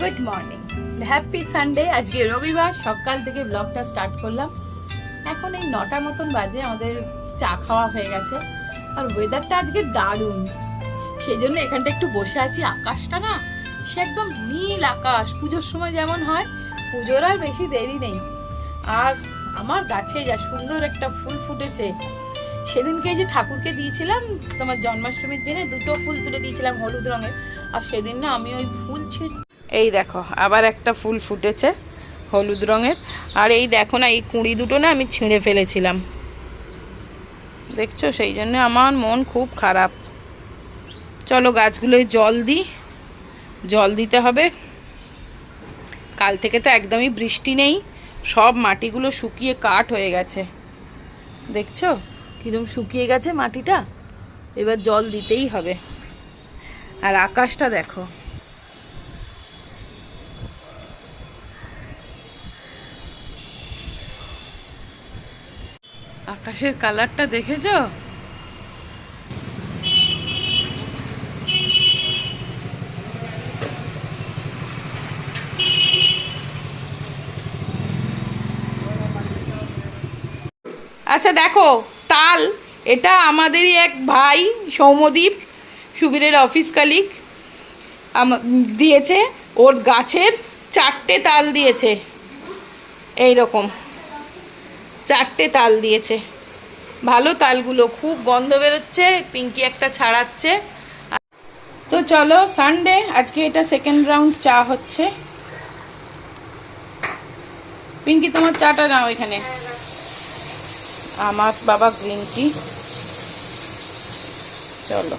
Good morning happy Sunday আজকে রবিবার, সকাল থেকে ব্লগটা স্টার্ট করলাম। এখন এই নটা মতন বাজে, আমাদের চা খাওয়া হয়ে গেছে। আর ওয়েদারটা আজকে দারুণ। সেই জন্য এখানটা একটু বসে আছি। আকাশটা না, সে একদম নীল আকাশ। পুজোর সময় যেমন হয়, পুজোর আর বেশি দেরি নেই। আর আমার গাছে যা সুন্দর একটা ফুল ফুটেছে। সেদিনকে যে ঠাকুরকে দিয়েছিলাম, তোমার জন্মাষ্টমীর দিনে দুটো ফুল তুলে দিয়েছিলাম হলুদ রঙের। আর সেদিন না আমি ওই ফুল ছিট এই দেখো, আবার একটা ফুল ফুটেছে হলুদ রঙের। আর এই দেখো না, এই কুঁড়ি দুটো না আমি ছিঁড়ে ফেলেছিলাম। দেখছ? সেই জন্য আমার মন খুব খারাপ। চলো গাছগুলোয় জল দিই। জল দিতে হবে। কাল থেকে তো একদমই বৃষ্টি নেই। সব মাটিগুলো শুকিয়ে কাঠ হয়ে গেছে। দেখছ? কিরম শুকিয়ে গেছে মাটিটা? এবার জল দিতেই হবে। আর আকাশটা দেখো। আকাশের কালারটা দেখেছ? আচ্ছা দেখো, তাল, এটা আমাদেরই এক ভাই সৌমদীপ সুবীরের অফিস কালিক দিয়েছে। ওর গাছের চারটে তাল দিয়েছে। এই রকম চারটে তাল দিয়েছে। ভালো তালগুলো, খুব গন্ধ বেরোচ্ছে, পিঙ্কি একটা ছাড়াচ্ছে। তো চলো সানডে আজকে এটা সেকেন্ড রাউন্ড চা হচ্ছে। পিঙ্কি, তোমার চাটা নাও এখানে। আমার বাবা গ্রিন টি চলো।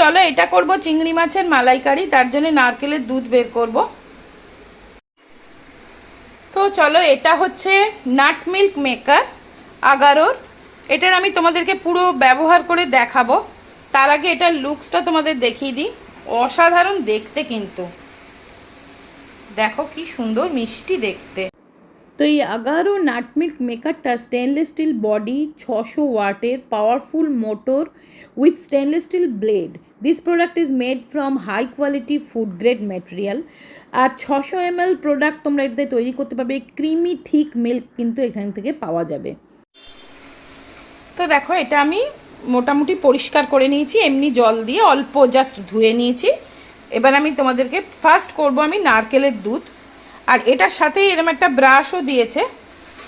চলো, এটা করব চিংড়ি মাছের মালাইকারি, তার জন্য নারকেলের দুধ বের করব। তো চলো, এটা হচ্ছে নাট মিল্ক মেকার, আগারোর। এটার আমি তোমাদেরকে পুরো ব্যবহার করে দেখাবো। তার আগে এটার লুকসটা তোমাদের দেখিয়ে দিই। অসাধারণ দেখতে কিন্তু। দেখো কি সুন্দর মিষ্টি দেখতে। তো এই আগারো নাট মিল্ক মেকারটা স্টেনলেস স্টিল বডি ছশো ওয়াটের powerful motor with stainless steel blade this product is made from high quality food grade material আর ছশো এম প্রোডাক্ট তোমরা এটাতে তৈরি করতে পারবে ক্রিমি থিক মিল্ক কিন্তু এখান থেকে পাওয়া যাবে। তো দেখো, এটা আমি মোটামুটি পরিষ্কার করে নিয়েছি, এমনি জল দিয়ে অল্প জাস্ট ধুয়ে নিয়েছি। এবার আমি তোমাদেরকে ফার্স্ট করব আমি নারকেলের দুধ। আর এটার সাথে এরকম একটা ব্রাশও দিয়েছে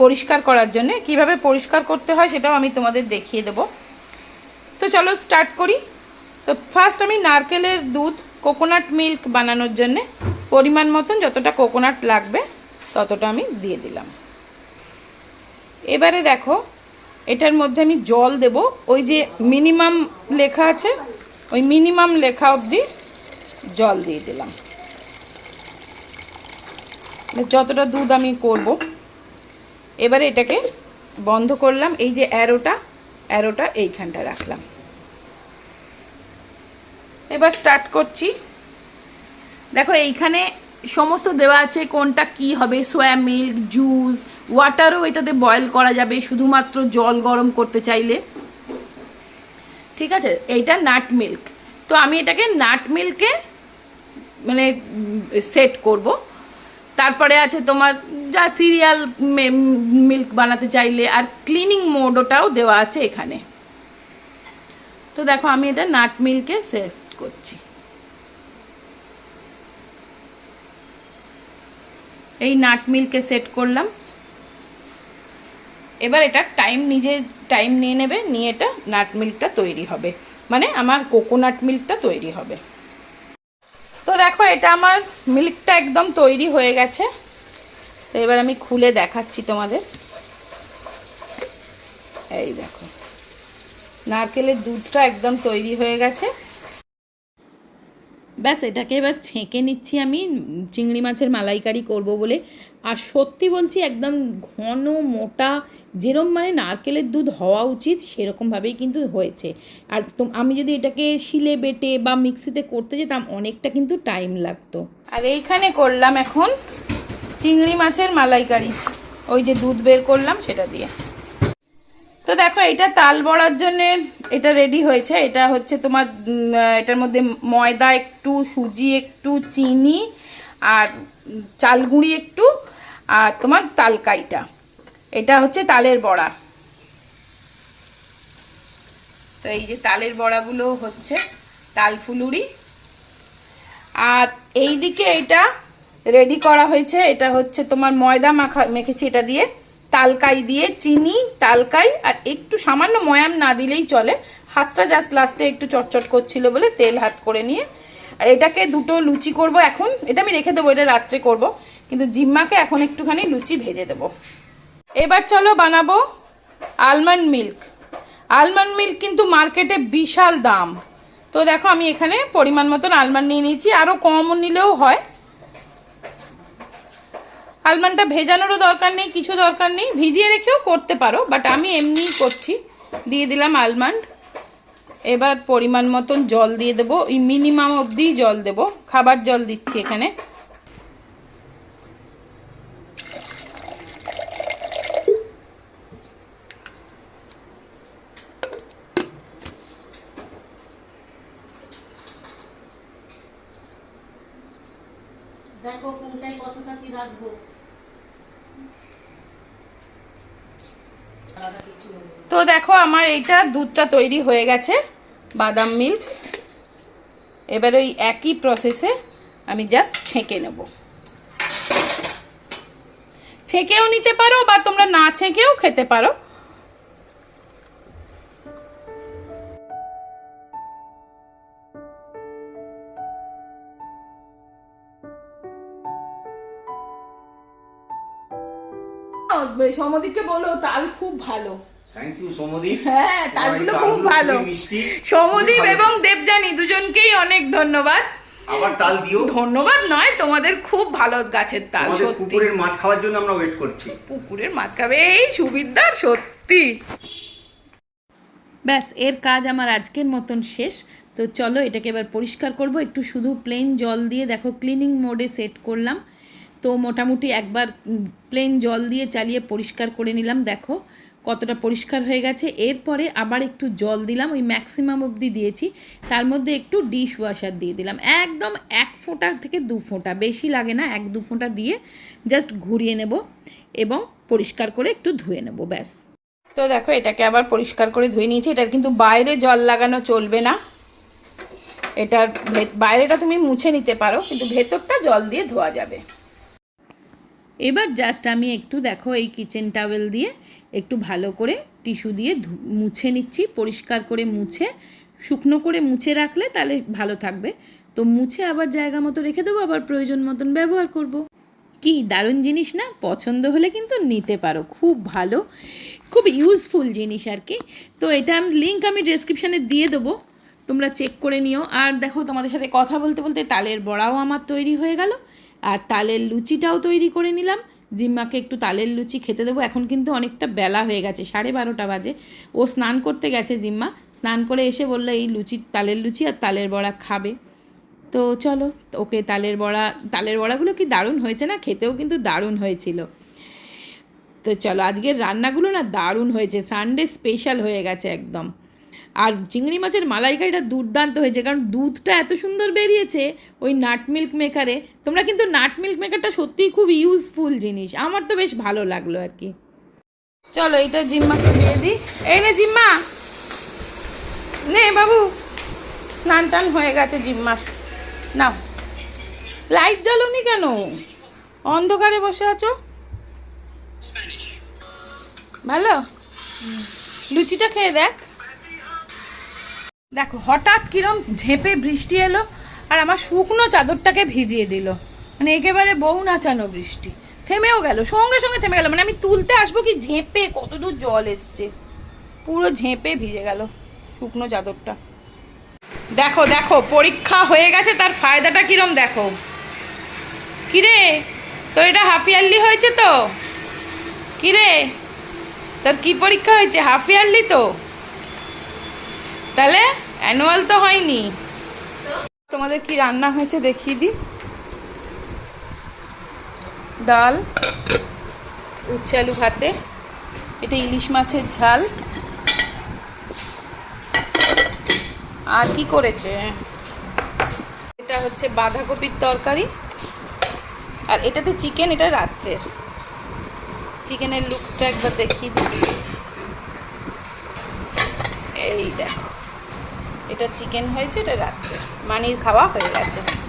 পরিষ্কার করার জন্য। কীভাবে পরিষ্কার করতে হয় সেটাও আমি তোমাদের দেখিয়ে দেব। তো চলো স্টার্ট করি। তো ফার্স্ট আমি নারকেলের দুধ কোকোনাট মিল্ক বানানোর জন্যে পরিমাণ মতন যতটা কোকোনাট লাগবে ততটা আমি দিয়ে দিলাম। এবারে দেখো, এটার মধ্যে আমি জল দেব। ওই যে মিনিমাম লেখা আছে, ওই মিনিমাম লেখা অবধি জল দিয়ে দিলাম। যতটা দুধ আমি করব, এবারে এটাকে বন্ধ করলাম, এই যে অ্যারোটা অ্যারোটা এইখানটা রাখলাম। এবার স্টার্ট করছি। দেখো, এইখানে সমস্ত দেওয়া আছে কোনটা কি হবে, সোয়া মিল্ক, জুস, ওয়াটারও এটাতে বয়েল করা যাবে, শুধুমাত্র জল গরম করতে চাইলে। ঠিক আছে? এইটা নাট মিল্ক। তো আমি এটাকে নাট মিল্কে মানে সেট করব। তারপরে আছে তোমার যা সিরিয়াল মিল্ক বানাতে চাইলে আর ক্লিনিং মোড ওটাও দেওয়া আছে এখানে। তো দেখো আমি এটা নাট মিল্কে সেট করছি। এই নাট মিল্কে সেট করলাম। এবার এটা টাইম নিজের টাইম নিয়ে নেবে, নিয়ে এটা নাট মিল্কটা তৈরি হবে। মানে আমার কোকোনাট মিল্কটা তৈরি হবে। তো দেখো, এটা আমার মিল্কটা একদম তৈরি হয়ে গেছে। তো এবার আমি খুলে দেখাচ্ছি তোমাদের। এই দেখো, নারকেলের দুধটা একদম তৈরি হয়ে গেছে। ব্যাস, এটাকে এবার ছেঁকে নিচ্ছি আমি, চিংড়ি মাছের মালাইকারি করব বলে। আর সত্যি বলছি, একদম ঘন, মোটা, যেরম মানে নারকেলের দুধ হওয়া উচিত, সেরকমভাবেই কিন্তু হয়েছে। আর তো আমি যদি এটাকে শিলে বেটে বা মিক্সিতে করতে যেতাম, অনেকটা কিন্তু টাইম লাগতো। আর এইখানে করলাম এখন চিংড়ি মাছের মালাইকারি। ওই যে দুধ বের করলাম, সেটা দিয়ে। তো দেখো এটা তাল বড়ার জন্য এটা রেডি হয়েছে। এটা হচ্ছে তোমার এটার মধ্যে ময়দা একটু সুজি একটু চিনি আর উম, চাল গুঁড়ি একটু আর তোমার তালকাইটা। এটা হচ্ছে তালের বড়া। তো এই যে তালের বড়াগুলো হচ্ছে তাল ফুলুরি। আর এই দিকে এটা রেডি করা হয়েছে। এটা হচ্ছে তোমার ময়দা মাখা মেখেছি এটা দিয়ে। তালকাই দিয়ে চিনি, তালকাই, আর একটু সামান্য ময়াম না দিলেই চলে। হাতটা জাস্ট লাস্টে একটু চটচট করছিল বলে তেল হাত করে নিয়ে। আর এটাকে দুটো লুচি করব এখন। এটা আমি রেখে দেবো, এটা রাত্রে করব। কিন্তু জিম্মাকে এখন একটুখানি লুচি ভেজে দেবো। এবার চলো বানাবো আলমন্ড মিল্ক আলমন্ড মিল্ক কিন্তু মার্কেটে বিশাল দাম। তো দেখো আমি এখানে পরিমাণ মতন আলমন্ড নিয়ে নিয়েছি। আরও কম নিলেও হয়। আলমন্ডটা ভেজানোরও দরকার নেই, কিছু দরকার নেই। ভিজিয়ে রেখেও করতে পারো বাট আমি এমনিই করছি। দিয়ে দিলাম আলমন্ড। এবার পরিমাণ মতন জল দিয়ে দেবো মিনিমাম অবধি জল দেব। খাবার জল দিচ্ছি এখানে দেখো কোনটায় কতটা কি রাখব আলাদা কিছু নেই। তো দেখো, আমার এইটা দুধটা তৈরি হয়ে গেছে, বাদাম মিল্ক। এবার ওই একই প্রসেসে আমি জাস্ট ছেঁকে নেব। ছেঁকেও নিতে পারো বা তোমরা না ছেঁকেও খেতে পারো। সমদিককে বলো তাল খুব ভালো। Thank you Samdeep. হ্যাঁ তালগুলো খুব ভালো। সমদীপ এবং দেবজানি দুজনকেই অনেক ধন্যবাদ। আবার তাল দিও। ধন্যবাদ নয় তোমাদের খুব ভালো গাছের তাল সত্যি। পুকুরের মাছ খাওয়ার জন্য আমরা ওয়েট করছি। পুকুরের মাছ খাবে এই সুবিধার সত্যি। ব্যাস এর কাজ আমার আজকের মতন শেষ। তো চলো এটাকে এবার পরিষ্কার করব। একটু শুধু প্লেন জল দিয়ে দেখো ক্লিনিং মোডে সেট করলাম। তো মোটামুটি একবার প্লেন জল দিয়ে চালিয়ে পরিষ্কার করে নিলাম, দেখো কতটা পরিষ্কার হয়ে গেছে। এরপরে আবার একটু জল দিলাম, ওই ম্যাক্সিমাম অবধি দিয়েছি। তার মধ্যে একটু ডিশ ওয়াশার দিয়ে দিলাম। একদম এক ফোঁটা থেকে দু ফোঁটা, বেশি লাগে না, এক দু ফোঁটা দিয়ে জাস্ট ঘুরিয়ে নেব এবং পরিষ্কার করে একটু ধুয়ে নেব, ব্যাস। তো দেখো এটাকে আবার পরিষ্কার করে ধুয়ে নিয়েছি। এটার কিন্তু বাইরে জল লাগানো চলবে না। এটার বাইরেটা তুমি মুছে নিতে পারো, কিন্তু ভেতরটা জল দিয়ে ধোয়া যাবে। এবার জাস্ট আমি একটু দেখো এই কিচেন টাওয়েল দিয়ে একটু ভালো করে টিস্যু দিয়ে মুছে নিচ্ছি, পরিষ্কার করে মুছে, শুকনো করে মুছে রাখলে তাহলে ভালো থাকবে। তো মুছে আবার জায়গা মতো রেখে দেবো, আবার প্রয়োজন মতন ব্যবহার করব। কি দারুণ জিনিস না? পছন্দ হলে কিন্তু নিতে পারো, খুব ভালো, খুব ইউজফুল জিনিস আর কি। তো এটা আমি লিঙ্ক আমি ডেসক্রিপশানে দিয়ে দেবো, তোমরা চেক করে নিও। আর দেখো তোমাদের সাথে কথা বলতে বলতে তালের বড়াও আমার তৈরি হয়ে গেল। আর তালের লুচিটাও তৈরি করে নিলাম। জিম্মাকে একটু তালের লুচি খেতে দেবো। এখন কিন্তু অনেকটা বেলা হয়ে গেছে, সাড়ে বারোটা বাজে। ও স্নান করতে গেছে জিম্মা। স্নান করে এসে বলল, এই লুচি, তালের লুচি আর তালের বড়া খাবে। তো চলো, ওকে তালের বড়া, তালের বড়াগুলো কি দারুণ হয়েছে না? খেতেও কিন্তু দারুণ হয়েছিল। তো চলো, আজকের রান্নাগুলো না দারুণ হয়েছে। সানডে স্পেশাল হয়ে গেছে একদম। আর চিংড়ি মাছের মালাইকারিটা দুর্দান্ত হয়েছে কারণ দুধটা এত সুন্দর বেরিয়েছে ওই নাট মিল্ক মেকারে। তোমরা কিন্তু নাট মিল্ক মেকারটা সত্যিই খুব ইউজফুল জিনিস। আমার তো বেশ ভালো লাগল আর কি। চলো এইটা জিম্মাকে দিয়ে দিই। এই নে জিম্মা। নে বাবু। স্নান টান হয়ে গেছে জিম্মার। নাও। লাইট জ্বালোনি কেন? অন্ধকারে বসে আছো? ভালো? লুচিটা খেয়ে দেখ। দেখো, হঠাৎ কিরম ঝেপে বৃষ্টি এলো আর আমার শুকনো চাদরটাকে ভিজিয়ে দিল। মানে একেবারে বউ নাচানো বৃষ্টি। থেমেও গেল, সঙ্গে সঙ্গে থেমে গেল। মানে আমি তুলতে আসব কি ঝেঁপে? কত দূর জল এসছে। পুরো ঝেঁপে ভিজে গেল শুকনো চাদরটা। দেখো দেখো, পরীক্ষা হয়ে গেছে, তার ফায়দাটা কিরম দেখো। কিরে, তোর এটা হাফ ইয়ারলি হয়েছে তো? কিরে, তোর কি পরীক্ষা হয়েছে, হাফ ইয়ারলি তো? তাহলে অ্যানুয়াল তো হয়নি। তোমাদের কি রান্না হয়েছে দেখিয়ে দিই? ডাল, উচ্ছে আলু ভাতে, এটা ইলিশ মাছের ঝাল। আর কি করেছে? এটা হচ্ছে বাঁধাকপির তরকারি। আর এটাতে চিকেন, এটা রাত্রের। চিকেনের লুকসটা একবার দেখিয়ে দিই। এই দেখো। এটা চিকেন হয়েছে এটা রাত্রে। মানির খাওয়া হয়ে গেছে।